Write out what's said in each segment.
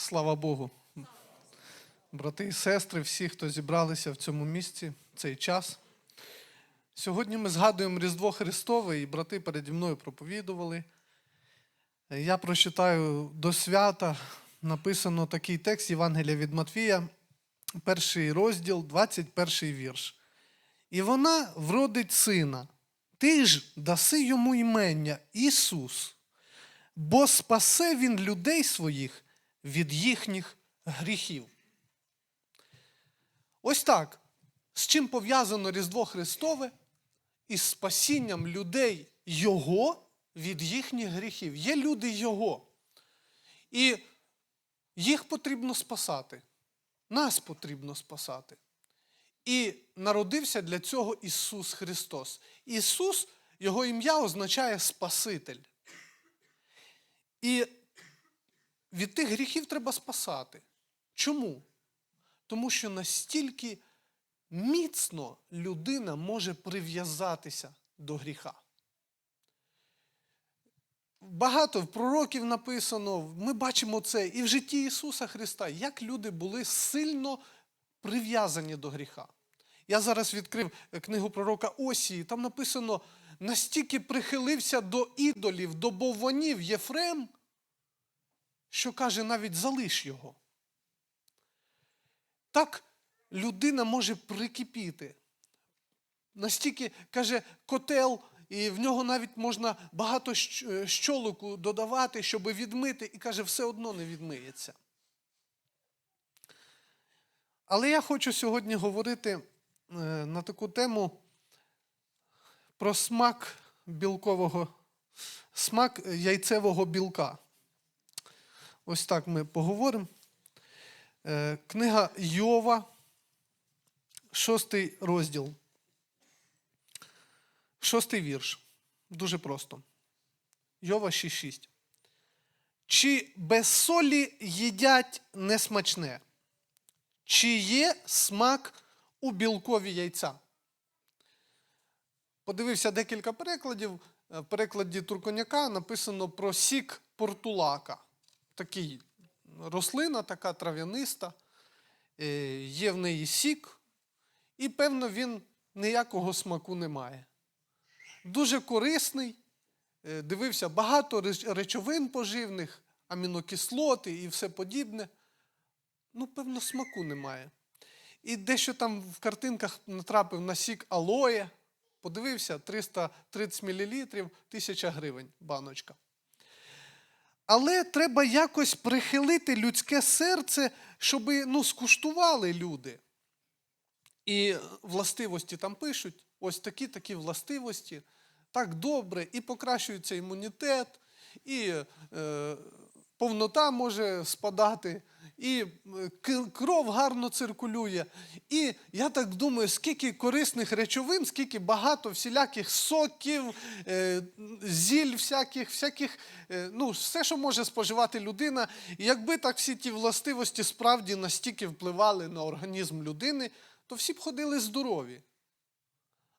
Слава Богу. Брати і сестри, всі, хто зібралися в цьому місці, в цей час. Сьогодні ми згадуємо Різдво Христове, і брати переді мною проповідували. Я прочитаю до свята, написано такий текст Євангелія від Матвія, перший розділ, 21 вірш. І вона вродить сина, ти ж даси йому імення Ісус, бо спасе він людей своїх від їхніх гріхів. Ось так. З чим пов'язано Різдво Христове із спасінням людей Його від їхніх гріхів. Є люди Його. І їх потрібно спасати. Нас потрібно спасати. І народився для цього Ісус Христос. Ісус, Його ім'я означає Спаситель. І від тих гріхів треба спасати. Чому? Тому що настільки міцно людина може прив'язатися до гріха. Багато пророків написано, ми бачимо це і в житті Ісуса Христа, як люди були сильно прив'язані до гріха. Я зараз відкрив книгу пророка Осії, там написано, настільки прихилився до ідолів, до бовванів Єфрем, що каже, навіть залиш його. Так людина може прикипіти. Настільки, каже, котел, і в нього навіть можна багато щолоку додавати, щоб відмити, і каже, все одно не відмиється. Але я хочу сьогодні говорити е, на таку тему про смак білкового, смак яйцевого білка. Ось так ми поговоримо. Е, Книга Йова, шостий розділ. Шостий вірш. Дуже просто. Йова 6.6. Чи без солі їдять несмачне? Чи є смак у білкові яйця? Подивився декілька перекладів. Е, В перекладі Турконяка написано про сік портулака. Такий рослина, така трав'яниста, е, є в неї сік, і, певно, він ніякого смаку не має. Дуже корисний, е, дивився багато речовин поживних, амінокислоти і все подібне. Ну, певно, смаку немає. І дещо там в картинках натрапив на сік алоє, подивився 330 мл, 1000 гривень баночка. Але треба якось прихилити людське серце, щоб ну, скуштували люди. І властивості там пишуть, ось такі такі властивості, так добре, і покращується імунітет, і е, повнота може спадати, і е, кров гарно циркулює. І я так думаю, скільки корисних речовин, скільки багато всіляких соків, е, зіль, всяких, всяких, е, ну, все, що може споживати людина. І якби так всі ті властивості справді настільки впливали на організм людини, то всі б ходили здорові.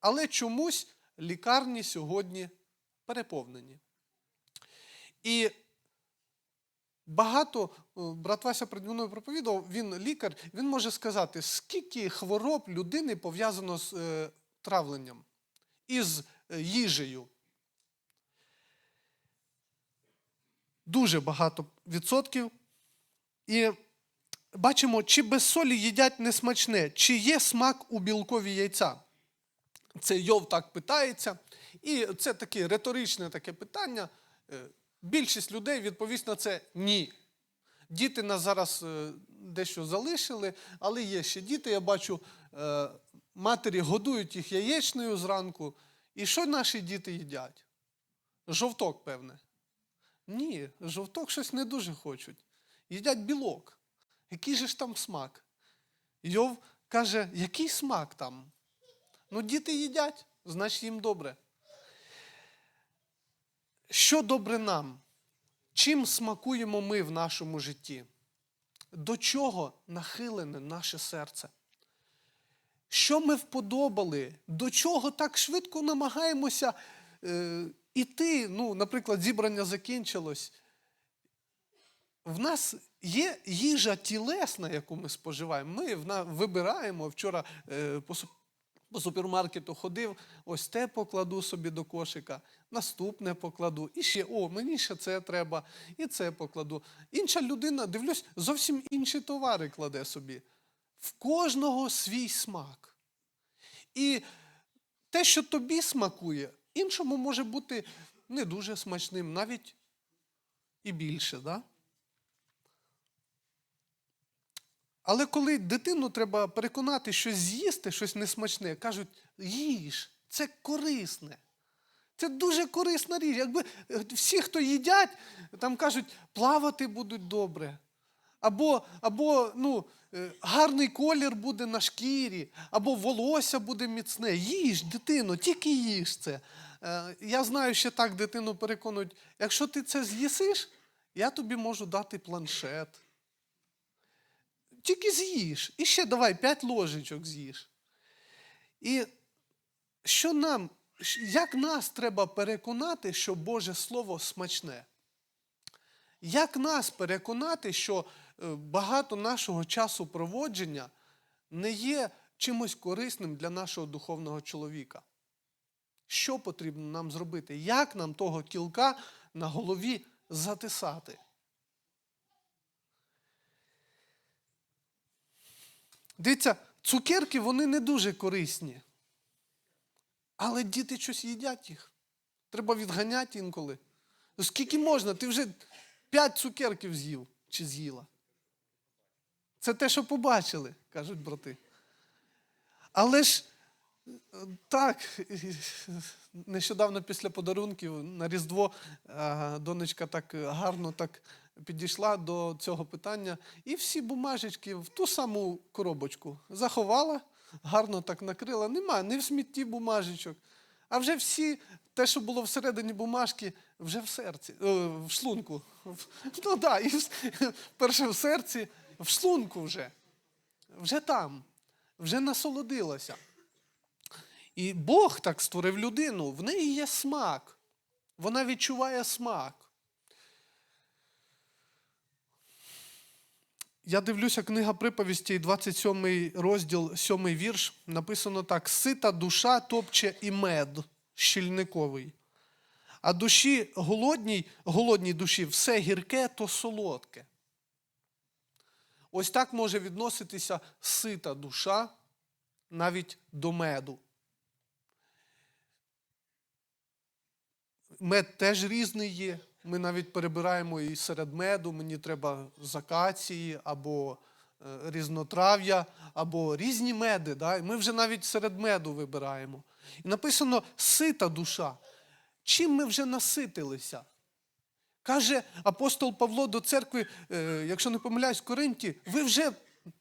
Але чомусь лікарні сьогодні переповнені. І багато, е, брат Вася перед мною проповідав, він лікар, він може сказати, скільки хвороб людини пов'язано з е, травленням, із е, їжею. Дуже багато відсотків. І бачимо, чи без солі їдять несмачне, чи є смак у білкові яйця. Це Йов так питається. І це таке риторичне таке питання. Більшість людей відповість на це ні. Діти нас зараз е, дещо залишили, але є ще діти. Я бачу, е, матері годують їх яєчною зранку. І що наші діти їдять? Жовток, певне. Ні, жовток щось не дуже хочуть. Їдять білок. Який же ж там смак? Йов каже, який смак там? Ну, діти їдять, значить їм добре. Що добре нам? Чим смакуємо ми в нашому житті? До чого нахилене наше серце? Що ми вподобали? До чого так швидко намагаємося е, іти? Ну, наприклад, зібрання закінчилось. В нас є їжа тілесна, яку ми споживаємо. Ми вибираємо. Вчора е, по, супермаркету ходив, ось те покладу собі до кошика, наступне покладу, і ще, о, мені ще це треба, і це покладу. Інша людина, дивлюсь, зовсім інші товари кладе собі. В кожного свій смак. І те, що тобі смакує, іншому може бути не дуже смачним, навіть і більше. Да? Але коли дитину треба переконати, що з'їсти щось несмачне, кажуть, їж, це корисне. Це дуже корисна річ. Якби е, всі, хто їдять, там кажуть, плавати будуть добре. Або, або ну, е, гарний колір буде на шкірі, або волосся буде міцне. Їж, дитино, тільки їж це. Е, Я знаю, що так дитину переконують, якщо ти це з'їсиш, я тобі можу дати планшет. Тільки з'їж. І ще давай п'ять ложечок з'їж. І що нам, як нас треба переконати, що Боже Слово смачне? Як нас переконати, що е, багато нашого часу проводження не є чимось корисним для нашого духовного чоловіка? Що потрібно нам зробити? Як нам того кілка на голові затисати? Дивіться, цукерки вони не дуже корисні. Але діти щось їдять їх. Треба відганяти інколи. Ну, скільки можна? Ти вже п'ять цукерків з'їв чи з'їла. Це те, що побачили, кажуть брати. Але ж так, нещодавно після подарунків на Різдво е, донечка так гарно так підійшла до цього питання і всі бумажечки в ту саму коробочку заховала, гарно так накрила. Нема, не в смітті бумажечок. А вже всі, те, що було всередині бумажки, вже в серці, е, в шлунку. Ну так, і перше в серці, в шлунку вже. Вже там, вже насолодилася. І Бог так створив людину, в неї є смак. Вона відчуває смак. Я дивлюся, книга приповісті, 27 розділ, 7 вірш. Написано так: сита душа топче і мед щільниковий. А душі голодній, голодній душі все гірке, то солодке. Ось так може відноситися сита душа навіть до меду. Мед теж різний є. Ми навіть перебираємо і серед меду. Мені треба з акації або е, різнотрав'я, або різні меди. Да? Ми вже навіть серед меду вибираємо. І написано сита душа. Чим ми вже наситилися? Каже апостол Павло до церкви, е, якщо не помиляюсь, в Коринті, ви вже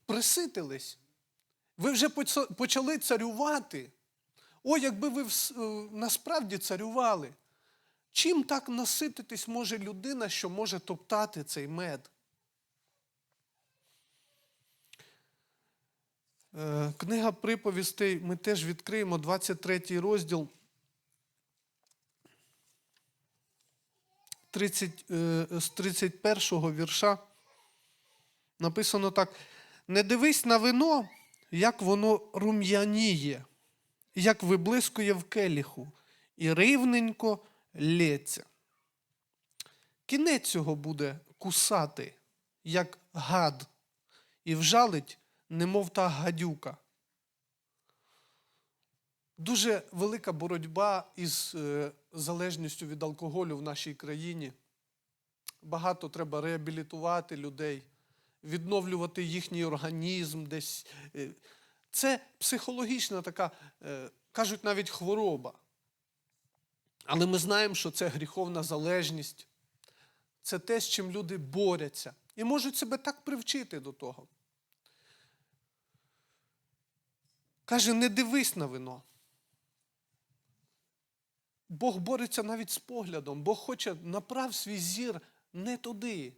приситились. Ви вже почали царювати. О, якби ви е, насправді царювали. Чим так насититись може людина, що може топтати цей мед? Е, Книга приповістей ми теж відкриємо 23 розділ. 30, е, з 31 вірша написано так: не дивись на вино, як воно рум'яніє, як виблискує в келіху, і рівненько лється. Кінець цього буде кусати, як гад, і вжалить, немов та гадюка. Дуже велика боротьба із е, залежністю від алкоголю в нашій країні. Багато треба реабілітувати людей, відновлювати їхній організм десь. Е, Це психологічна така, е, кажуть, навіть хвороба. Але ми знаємо, що це гріховна залежність, це те, з чим люди борються і можуть себе так привчити до того. Каже, не дивись на вино. Бог бореться навіть з поглядом. Бог хоче направ свій зір не туди.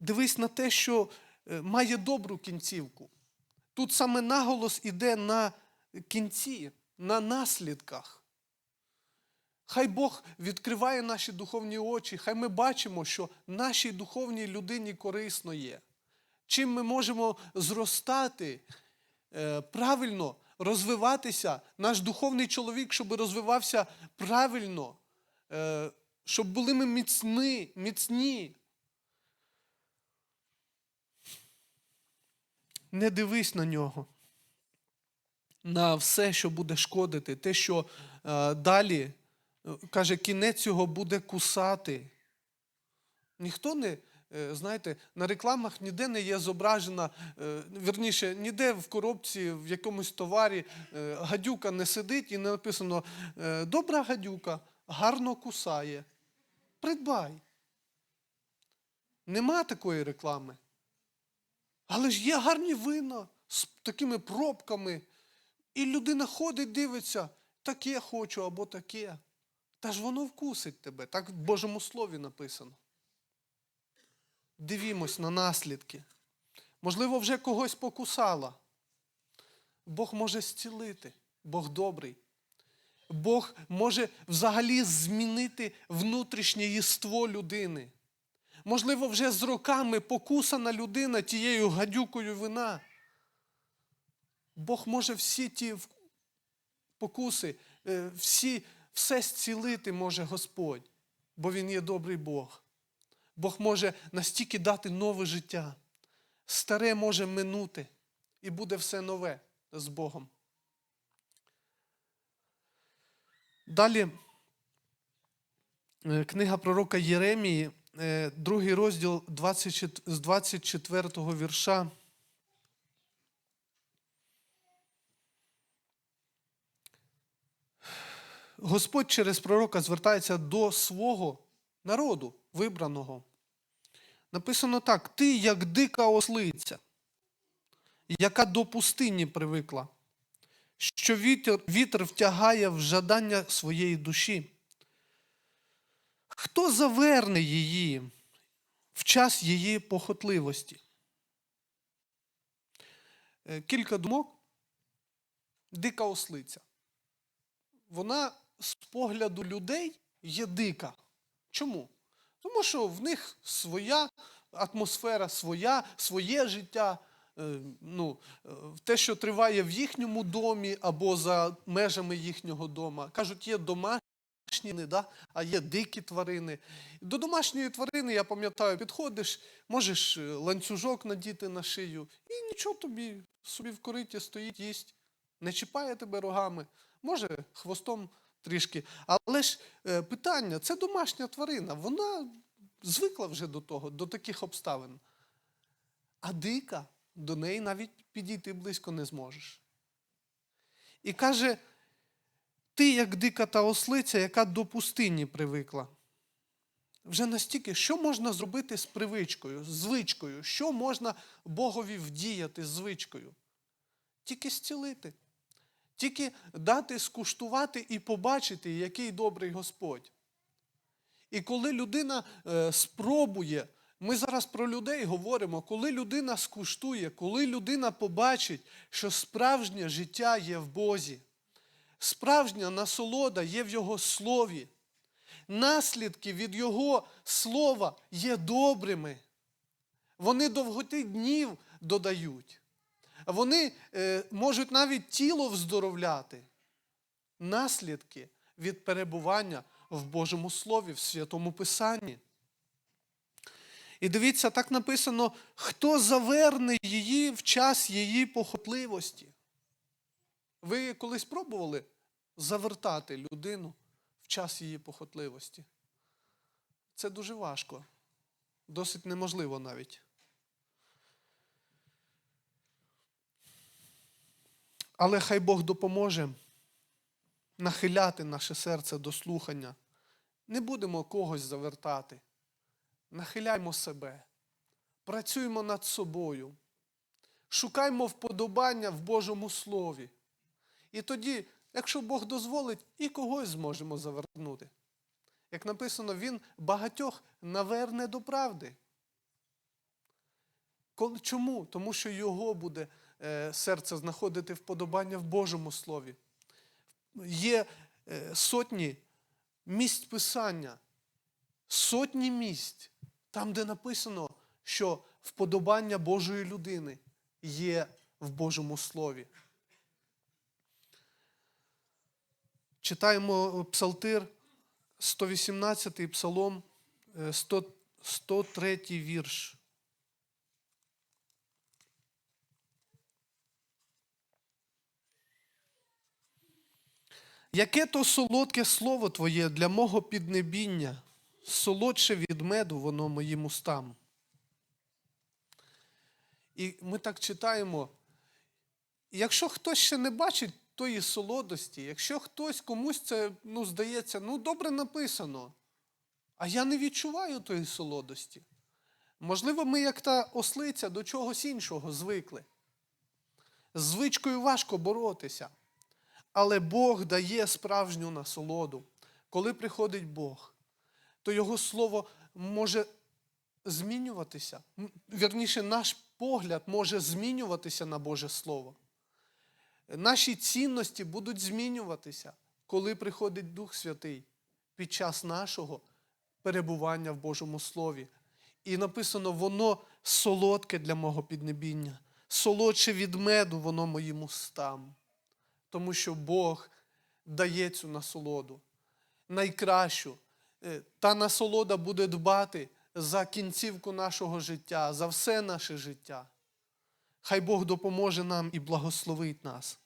Дивись на те, що е, має добру кінцівку. Тут саме наголос іде на кінці, на наслідках. Хай Бог відкриває наші духовні очі, хай ми бачимо, що нашій духовній людині корисно є. Чим ми можемо зростати, е, правильно розвиватися, наш духовний чоловік, щоб розвивався правильно, е, щоб були ми міцні, міцні. Не дивись на нього, на все, що буде шкодити, те, що е, далі, каже, кінець його буде кусати. Ніхто не, е, знаєте, на рекламах ніде не є зображена, е, вірніше, ніде в коробці, в якомусь товарі е, гадюка не сидить і не написано Добра гадюка, гарно кусає. Придбай. Нема такої реклами. Але ж є гарні вина з такими пробками. І людина ходить, дивиться, таке хочу або таке. Та ж воно вкусить тебе. Так в Божому Слові написано. Дивімось на наслідки. Можливо, вже когось покусала. Бог може зцілити, Бог добрий. Бог може взагалі змінити внутрішнє єство людини. Можливо, вже з роками покусана людина тією гадюкою вина. Бог може всі ті покуси, е, всі, все зцілити може Господь, бо Він є добрий Бог. Бог може настільки дати нове життя. Старе може минути, і буде все нове з Богом. Далі е, книга пророка Єремії, е, другий розділ 24 з 24 вірша. Господь через пророка звертається до свого народу, вибраного. Написано так: ти як дика ослиця, яка до пустині привикла, що вітер, вітер втягає в жадання своєї душі. Хто заверне її в час її похотливості? Е, Кілька думок. Дика ослиця. Вона з погляду людей є дика. Чому? Тому що в них своя атмосфера, своя, своє життя, е, ну, е, те, що триває в їхньому домі або за межами їхнього дома. Кажуть, є домашні, да? а є дикі тварини. До домашньої тварини, я пам'ятаю, підходиш, можеш е, ланцюжок надіти на шию, і нічого тобі собі в кориті стоїть, їсть, не чіпає тебе рогами, може хвостом трішки. Але ж е, питання: це домашня тварина, вона звикла вже до того, до таких обставин. А дика до неї навіть підійти близько не зможеш. І каже: ти, як дика та ослиця, яка до пустині привикла. Вже настільки, що можна зробити з привичкою, з звичкою, що можна Богові вдіяти з звичкою? Тільки зцілити. Тільки дати скуштувати і побачити, який добрий Господь. І коли людина е, спробує, ми зараз про людей говоримо, коли людина скуштує, коли людина побачить, що справжнє життя є в Бозі, справжня насолода є в Його слові, наслідки від Його слова є добрими. Вони довготи днів додають. Вони е, можуть навіть тіло вздоровляти. Наслідки від перебування в Божому Слові, в Святому Писанні. І дивіться, так написано, хто заверне її в час її похотливості. Ви колись пробували завертати людину в час її похотливості? Це дуже важко, досить неможливо навіть. Але хай Бог допоможе нахиляти наше серце до слухання. Не будемо когось завертати. Нахиляймо себе, працюємо над собою, шукаймо вподобання в Божому Слові. І тоді, якщо Бог дозволить, і когось зможемо завернути. Як написано, Він багатьох наверне до правди. Чому? Тому що його буде е, серце знаходити вподобання в Божому Слові. Є е, сотні місць Писання, сотні місць, там, де написано, що вподобання Божої людини є в Божому Слові. Читаємо Псалтир, 118 псалом, е, 100 103 вірш. Яке то солодке слово Твоє для мого піднебіння, солодше від меду воно моїм устам. І ми так читаємо. Якщо хтось ще не бачить тої солодості, якщо хтось комусь це ну, здається, ну добре написано, а я не відчуваю тої солодості. Можливо, ми, як та ослиця, до чогось іншого звикли. З звичкою важко боротися. Але Бог дає справжню насолоду. Коли приходить Бог, то Його Слово може змінюватися. Вірніше, наш погляд може змінюватися на Боже Слово. Наші цінності будуть змінюватися, коли приходить Дух Святий під час нашого перебування в Божому Слові. І написано, воно солодке для мого піднебіння, солодше від меду воно моїм устам. Тому що Бог дає цю насолоду. Найкращу. Е, Та насолода буде дбати за кінцівку нашого життя, за все наше життя. Хай Бог допоможе нам і благословить нас.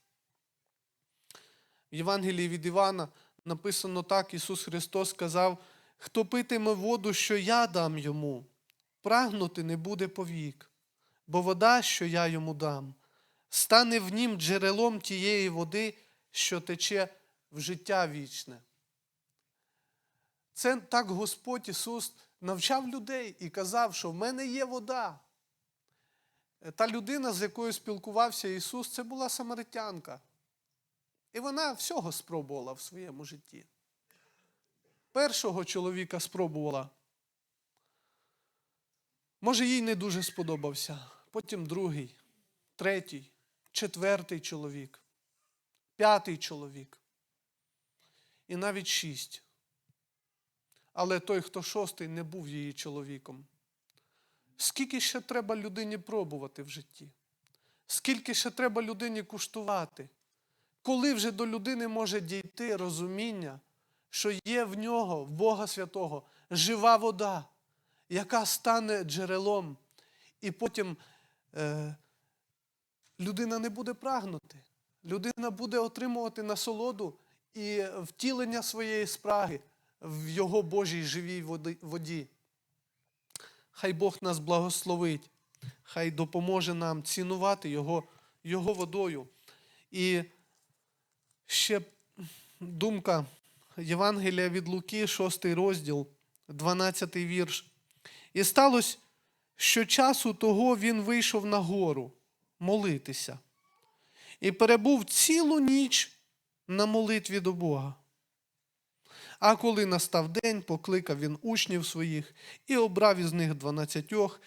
В Євангелії від Івана написано так: Ісус Христос сказав: хто питиме воду, що я дам йому, прагнути не буде повік, бо вода, що я йому дам, стане в нім джерелом тієї води, що тече в життя вічне. Це так Господь Ісус навчав людей і казав, що в мене є вода. Та людина, з якою спілкувався Ісус, це була самаритянка. І вона всього спробувала в своєму житті. Першого чоловіка спробувала. Може, їй не дуже сподобався. Потім другий, третій, четвертий чоловік, п'ятий чоловік. І навіть шість. Але той, хто шостий, не був її чоловіком. Скільки ще треба людині пробувати в житті? Скільки ще треба людині куштувати? Коли вже до людини може дійти розуміння, що є в нього, в Бога Святого, жива вода, яка стане джерелом, і потім е, людина не буде прагнути, людина буде отримувати насолоду і втілення своєї спраги в його Божій живій воді. Хай Бог нас благословить, хай допоможе нам цінувати Його, Його водою. І ще думка Євангелія від Луки, 6 розділ, 12 вірш. І сталося, що часу того він вийшов на гору молитися і перебув цілу ніч на молитві до Бога. А коли настав день, покликав він учнів своїх і обрав із них дванадцятьох,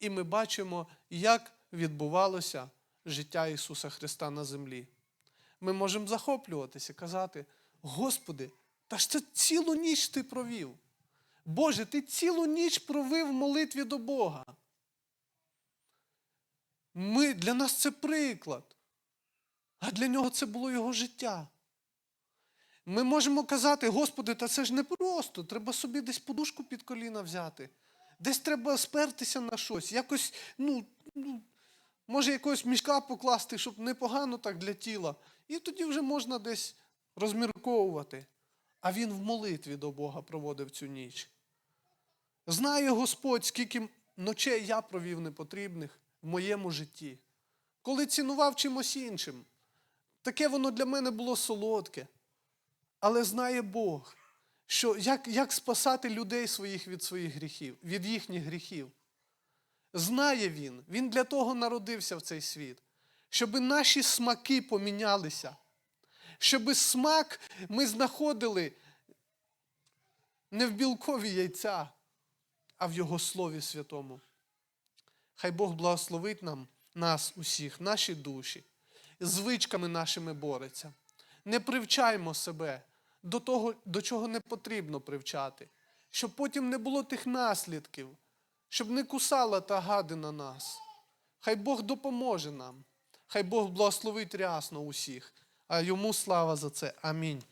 і ми бачимо, як відбувалося життя Ісуса Христа на землі. Ми можемо захоплюватися, казати: Господи, та ж це цілу ніч ти провів. Боже, ти цілу ніч провів в молитві до Бога. Ми, Для нас це приклад, а для нього це було його життя. Ми можемо казати, Господи, та це ж не просто. Треба собі десь подушку під коліна взяти. Десь треба спертися на щось. Якось, ну, ну, може, якогось мішка покласти, щоб непогано так для тіла. І тоді вже можна десь розмірковувати. А він в молитві до Бога проводив цю ніч. Знає Господь, скільки ночей я провів непотрібних в моєму житті. Коли цінував чимось іншим. Таке воно для мене було солодке. Але знає Бог, що як, як спасати людей своїх від своїх гріхів, від їхніх гріхів. Знає Він, Він для того народився в цей світ, щоб наші смаки помінялися, щоб смак ми знаходили не в білкові яйця, а в Його Слові Святому. Хай Бог благословить нам, нас усіх, наші душі, звичками нашими бореться. Не привчаймо себе до того, до чого не потрібно привчати, щоб потім не було тих наслідків, щоб не кусала та гадина нас. Хай Бог допоможе нам. Хай Бог благословить рясно усіх. А йому слава за це. Амінь.